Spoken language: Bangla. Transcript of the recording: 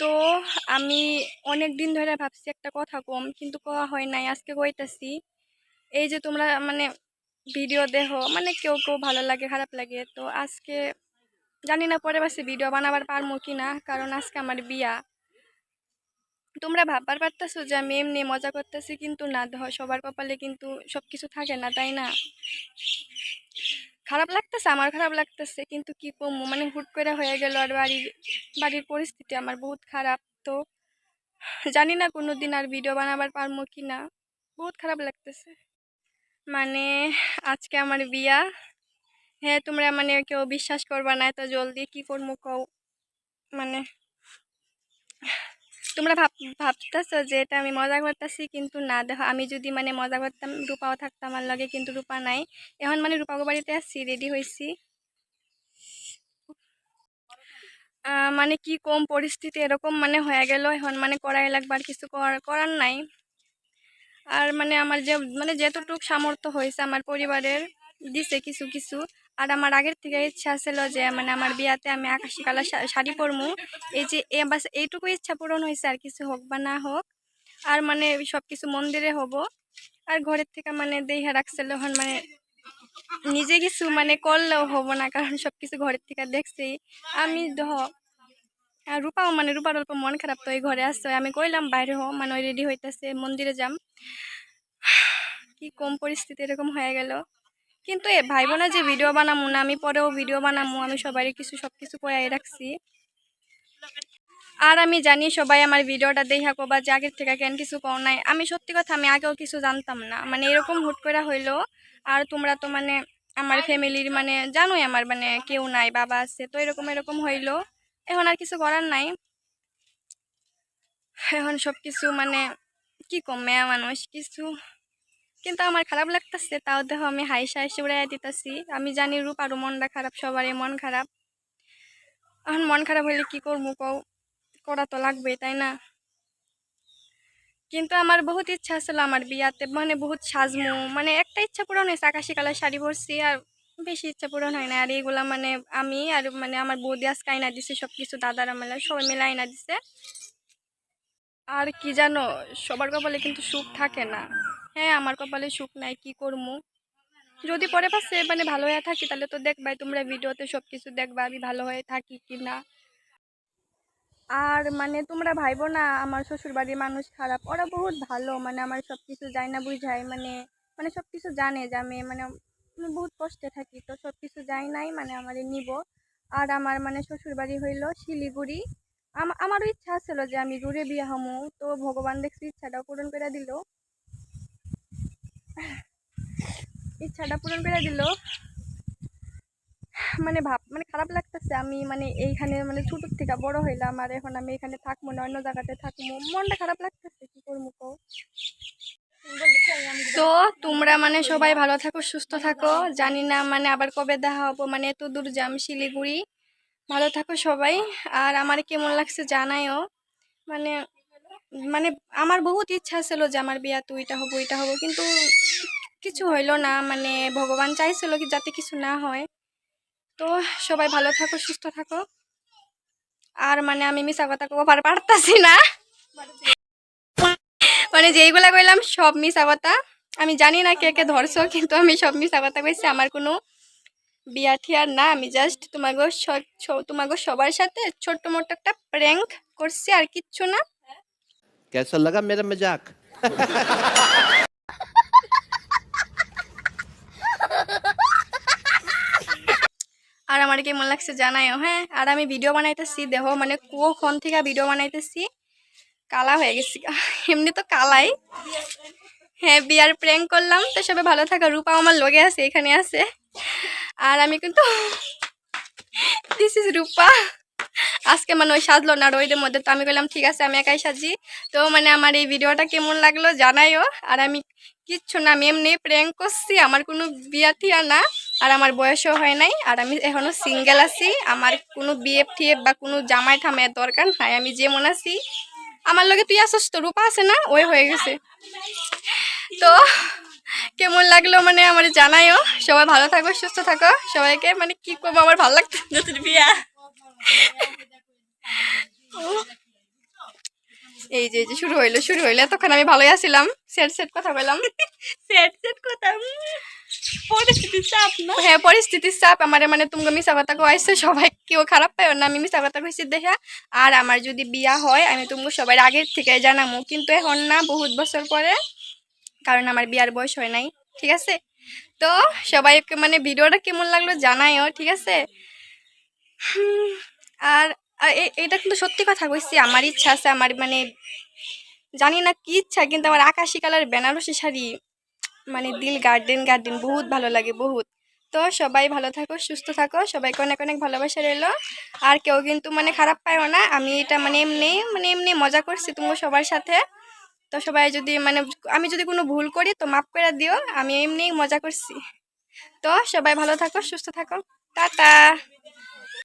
তো আমি অনেক দিন ধরে ভাবছি একটা কথা কম, কিন্তু কওয়া হয় নাই, আজকে কইতাছি। এই যে তোমরা মানে ভিডিও দেখো মানে কেউ কেউ ভালো লাগে, খারাপ লাগে, তো আজকে জানি না পরে বাসে ভিডিও বানাবার পারমো কি না কারণ আজকে আমার বিয়া। তোমরা ভাববার পারতেছো যে আমি এমনি মজা করতেছি, কিন্তু না সবার কপালে কিন্তু সব কিছু থাকে না, তাই না? খারাপ লাগতেছে, আমার খারাপ লাগতেছে। কিন্তু কি করব? মানে হুট করে হয়ে গেল আর বাড়ির বাড়ির পরিস্থিতি আমার বহুত খারাপ। তো জানি না কোনো দিন আর ভিডিও বানাবার পারব কি না বহুত খারাপ লাগতেছে। মানে আজকে আমার বিয়া। হ্যাঁ তোমরা মানে কেউ বিশ্বাস করবা না, এত জলদি কি করব কও? মানে তোমরা ভাব, ভাবতেছো যে এটা আমি মজা করতেছি, কিন্তু না, দেখো, আমি যদি মানে মজা করতাম, রূপাও থাকতো আমার লগে কিন্তু রূপা নাই। এখন মানে রূপাগো বাড়িতে আসছি রেডি হয়েছি মানে কি কম পরিস্থিতি এরকম মানে হয়ে গেল, এখন মানে করাই লাগবে, আর কিছু করার নাই। আর মানে আমার যে মানে যেতটুক সামর্থ্য হয়েছে আমার পরিবারের দিছে কিছু কিছু। আর আমার আগের থেকে ইচ্ছা ছিল যে মানে আমার বিয়াতে আমি আকাশি কালার শাড়ি পরমু। এই যে বাস, এইটুকু ইচ্ছা পূরণ হয়েছে আর কিছু হোক বা না হোক। আর মানে সব কিছু মন্দিরে হব। আর ঘরের থেকে মানে দেহা রাখছিল এখন মানে নিজে কিছু মানে করলেও হব না, কারণ সব কিছু ঘরের থেকে দেখছি। আমি দেহ আর রূপাও মানে রূপার অল্প মন খারাপ তো এই ঘরে আসছে আমি কইলাম, বাইরে হো মানে রেডি হইতেছে, মন্দিরে যাম। কি কম পরিস্থিতি এরকম হয়ে গেল। কিন্তু এ ভাইব না যে ভিডিও বানামু না, আমি পরেও ভিডিও বানামু, আমি সবারই কিছু সব কিছু করে রাখছি। আর আমি জানি সবাই আমার ভিডিওটা দেখা কবা যে আগের থেকে কেন কিছু কও নাই। আমি সত্যি কথা, আমি আগেও কিছু জানতাম না। মানে এরকম হুট করে হইল, আর তোমরা তো মানে আমার ফ্যামিলির মানে জানোই আমার মানে কেউ নাই, বাবা আছে, তো এরকম এরকম হইল। এখন আর কিছু করার নাই। এখন সব কিছু মানে কি কম, মেয়া মানুষ, কিছু কিন্তু আমার খারাপ লাগতেছে। তাও দেখো আমি হাইসা হাইসে উড়াইয়া দিতেছি। আমি জানি রূপ আরও মনটা খারাপ, সবারই মন খারাপ। এখন মন খারাপ হইলে কি করব কও? করা তো লাগবে তাই না? কিন্তু আমার বহুত ইচ্ছা ছিল আমার বিয়াতে মানে বহুত সাজমু। মানে একটা ইচ্ছা পূরণ হয়েছে, আকাশি কালার শাড়ি পরছি আর বেশি ইচ্ছা পূরণ হয় না আর এইগুলা মানে আমি আর মানে আমার বৌদি আজকে আইনা দিছে সব কিছু দাদারা মেলা, সবাই মিলে আইনা দিছে। আর কি জানো, সবার কপালে কিন্তু সুখ থাকে না। হ্যাঁ আমার কপালে সুখ নাই, কি করব যদি পরে পাশে মানে ভালো হয়ে থাকি, তাহলে তো দেখবাই তোমরা ভিডিওতে সব কিছু দেখবা, আমি ভালো হয়ে থাকি কি না আর মানে তোমরা ভাইবো না, আমার শ্বশুর বাড়ির মানুষ খারাপ, ওরা বহুত ভালো মানে আমার সব কিছু যায় না বুঝায় মানে মানে সব কিছু জানে যে আমি মানে বহুত কষ্টে থাকি, তো সব কিছু যাই নাই মানে আমারে নিব। আর আমার মানে শ্বশুর বাড়ি হইল শিলিগুড়ি। আমারও ইচ্ছা ছিল যে আমি দূরে বিয়ে হমু, তো ভগবান দেখছি ইচ্ছাটাও পূরণ করে দিল। ইচ্ছাটা পূরণ করে দিল। মানে ভাব মানে খারাপ লাগতেছে। আমি মানে এইখানে মানে ছোটোর থেকে বড় হইলাম আর এখন আমি এখানে থাকব না, অন্য জায়গাতে থাকব। মনটা খারাপ লাগতেছে, কি করব কও? তো তোমরা মানে সবাই ভালো থাকো, সুস্থ থাকো। জানি না মানে আবার কবে দেখা হব মানে এত দূর যাম শিলিগুড়ি। ভালো থাকো সবাই। আর আমার কেমন লাগছে জানাইও। মানে মানে আমার বহুত ইচ্ছা ছিল যে আমার বিয়া তো এটা হব এটা হব, কিন্তু কিছু হইল না। মানে ভগবান চাইছিল কি যাতে কিছু না হয়। তো সবাই ভালো থাকো, সুস্থ থাকো। আর মানে আমি মিশা কথা কবার পারতাছি না। মানে যেইগুলা কইলাম সব মিশা কথা। আমি জানি না কে কে ধরছো, কিন্তু আমি সব মিশা কথা কইছি। আমার কোনো বিয়া ঠিয়ার না। আমি জাস্ট তোমাকে তোমাকে সবার সাথে ছোট্ট মোটো একটা প্র্যাঙ্ক করছি আর কিচ্ছু না। कैसा लगा मेरा मजाक আর আমার কেমন লাগছে জানাইও হ্যাঁ আর আমি ভিডিও বানাইতেছি দেহ মানে কখন থেকে ভিডিও বানাইতেছি কালা হয়ে গেছি গা। এমনি তো কালাই হ্যাঁ বিয়ার প্র্যাঙ্ক করলাম তো সবাই ভালো থাকা রূপা আমার লগে আছে এখানে আছে আর আমি কিন্তু দিস ইজ রূপা আজকে মানে ওই সাজলো না রোদের মধ্যে তো আমি বললাম, ঠিক আছে, আমি একাই সাজি। তো মানে আমার এই ভিডিওটা কেমন লাগল জানাইও। আর আমি কিচ্ছু না, আমি এমনি প্র্যাঙ্ক করছি, আমার কোনো বিয়া থিয়া না, আর আমার বয়সও হয় নাই, আর আমি এখনও সিঙ্গেল আছি, আমার কোনো বিয়ে টিএফ বা কোনো জামাই ঠামাইয়ের দরকার নাই, আমি যেমন আছি। আমার লগে তুই আসস তো, রূপা আছে না? ওই হয়ে গেছে। তো কেমন লাগল মানে আমার জানাইও। সবাই ভালো থাকো, সুস্থ থাকো। সবাইকে মানে কি করব, আমার ভালো লাগতো বিয়া। এই যে শুরু হইল শুরু হইল। তখন আমি ভালোই আছিলাম। সেট সেট কথা বললাম। সেট সেট কথা। উম, পরিস্থিতি চাপ না? হ্যাঁ পরিস্থিতির চাপ। আমার মানে তুমি মিশা কথা কয়েছে সবাই কেউ খারাপ পায় না আমি মিশা কথা কইছি দেখা আর আমার যদি বিয়া হয় আমি তুমি সবার আগের থেকে জানামু। কিন্তু এখন না বহুত বছর পরে কারণ আমার বিয়ার বয়স হয় নাই ঠিক আছে? তো সবাইকে মানে ভিডিওটা কেমন লাগল জানাইও ঠিক আছে? আর এটা কিন্তু সত্যি কথা কইছি, আমার ইচ্ছা আছে, আমার মানে জানি না কি ইচ্ছা, কিন্তু আমার আকাশি কালার বেনারসি শাড়ি মানে দিল গার্ডেন গার্ডেন বহুত ভালো লাগে, বহুত। তো সবাই ভালো থাকো, সুস্থ থাকো, সবাইকে অনেক অনেক ভালোবাসা রইল। আর কেউ কিন্তু মানে খারাপ পায়ও না, আমি এটা মানে এমনি মানে এমনি মজা করছি তুমি সবার সাথে। তো সবাই যদি মানে আমি যদি কোনো ভুল করি তো মাফ করে দিও, আমি এমনি মজা করছি। তো সবাই ভালো থাকো, সুস্থ থাকো। টাটা!